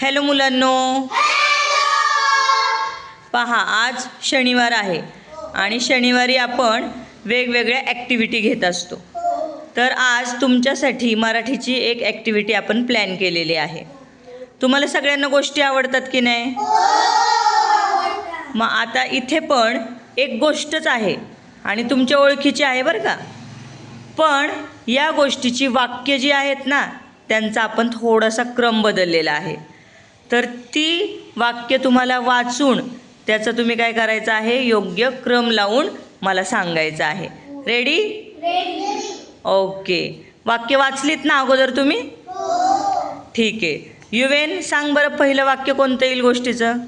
Hello मुलांनो. पहा आज शनिवार आहे आणि शनिवारी आपण वेगवेगळ्या ॲक्टिव्हिटी घेत असतो. तर आज तुमच्यासाठी मराठीची एक ॲक्टिव्हिटी आपण प्लॅन केलेली आहे. तुम्हाला सगळ्यांना गोष्टी आवडतात की नाही? मग आता इथे पण एक गोष्टच आहे आणि तुमच्या ओळखीची आहे बरं का. पण या गोष्टीची वाक्य जी आहेत ना त्यांचा आपण थोडासा क्रम बदललेला आहे. तर ती वाक्य तुम्हाला वाचून त्याचा तुम्ही काय करायचं आहे? योग्य क्रम लावून मला सांगायचं आहे. रेडी ओके वाक्य वाचलीत ना अगोदर तुम्ही? ठीक आहे. युवेन सांग बरं पहिलं वाक्य कोणतं येईल गोष्टीचं?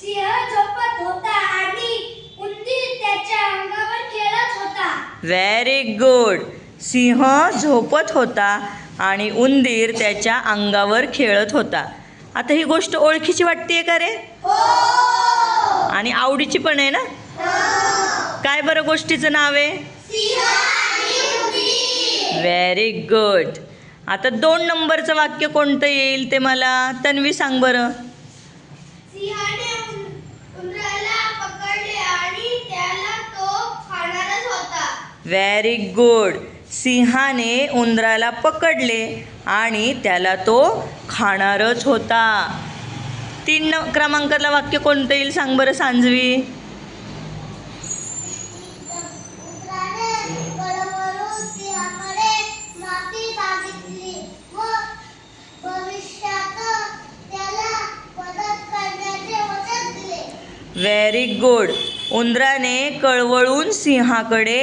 सिंह झोपत होता आणि उंदीर त्याच्या अंगावर खेळत होता. व्हेरी गुड सिंह झोपत होता आणि उंदीर त्याच्या अंगावर खेळत होता. आता ही गोष्ट ओळखीची वाटतेय का रे? आणि आवडीची पण आहे ना? काय बरं गोष्टीचं नाव आहे? व्हेरी गुड आता दोन नंबरचं वाक्य कोणतं येईल ते मला तन्वी सांग बरं. व्हेरी गुड सिंहाने उंदराला पकडले आणि त्याला तो खाणारच होता. तीन क्रमांकातलं वाक्य कोणतं येईल सांग बरं सांजवी? व्हेरी गुड उंदराने कळवळून सिंहाकडे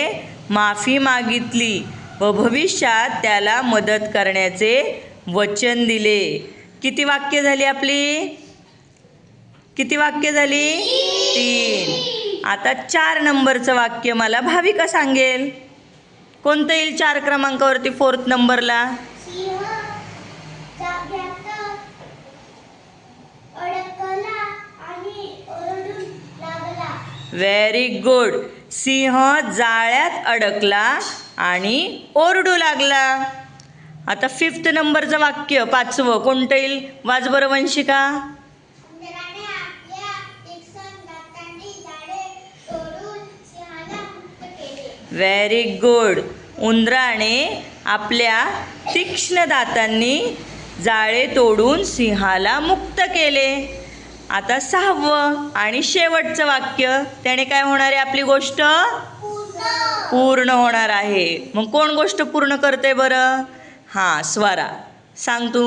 माफी मागितली. व भविष्यात त्याला मदत करण्याचे वचन दिले. किती वाक्य झाली आपली? किती वाक्य झाली? तीन. आता चार नंबरचं वाक्य मला भाविका सांगेल? कोणतं येईल चार क्रमांकावरती फोर्थ नंबरला? व्हेरी गुड सिंह जाळ्यात अडकला आणि ओरडू लागला. आता फिफ्थ नंबरचं वाक्य पाचवं कोणतं येईल? वाजबर वंशिका. व्हेरी गुड उंदराने आपल्या तीक्ष्ण दातांनी जाळे तोडून सिंहाला मुक्त केले. आता सहावं आणि शेवटचं वाक्य. त्याने काय होणार आहे आपली गोष्ट? पूर्ण होणार आहे. मग कोण गोष्ट पूर्ण करते बरं? हां स्वरा. सांग तू.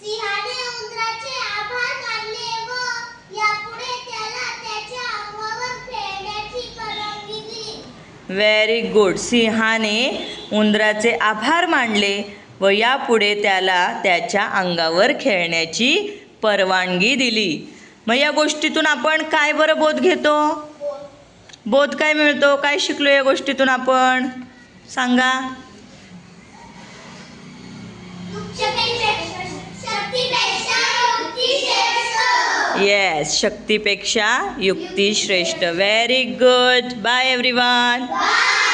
सिंहाने उंदराचे आभार मानले व यापुढे त्याला त्याच्या अंगावर खेळण्याची परवानगी दिली. व्हेरी गुड सिंहाने उंदराचे आभार मानले व यापुढे त्याला त्याच्या अंगावर खेळण्याची परवानगी दिली. मग या गोष्टीतून आपण काय बरं बोध घेतो? बोध काय मिळतो? काय शिकलो या गोष्टीतून आपण? सांगा. येस शक्तीपेक्षा युक्ती श्रेष्ठ very good bye everyone bye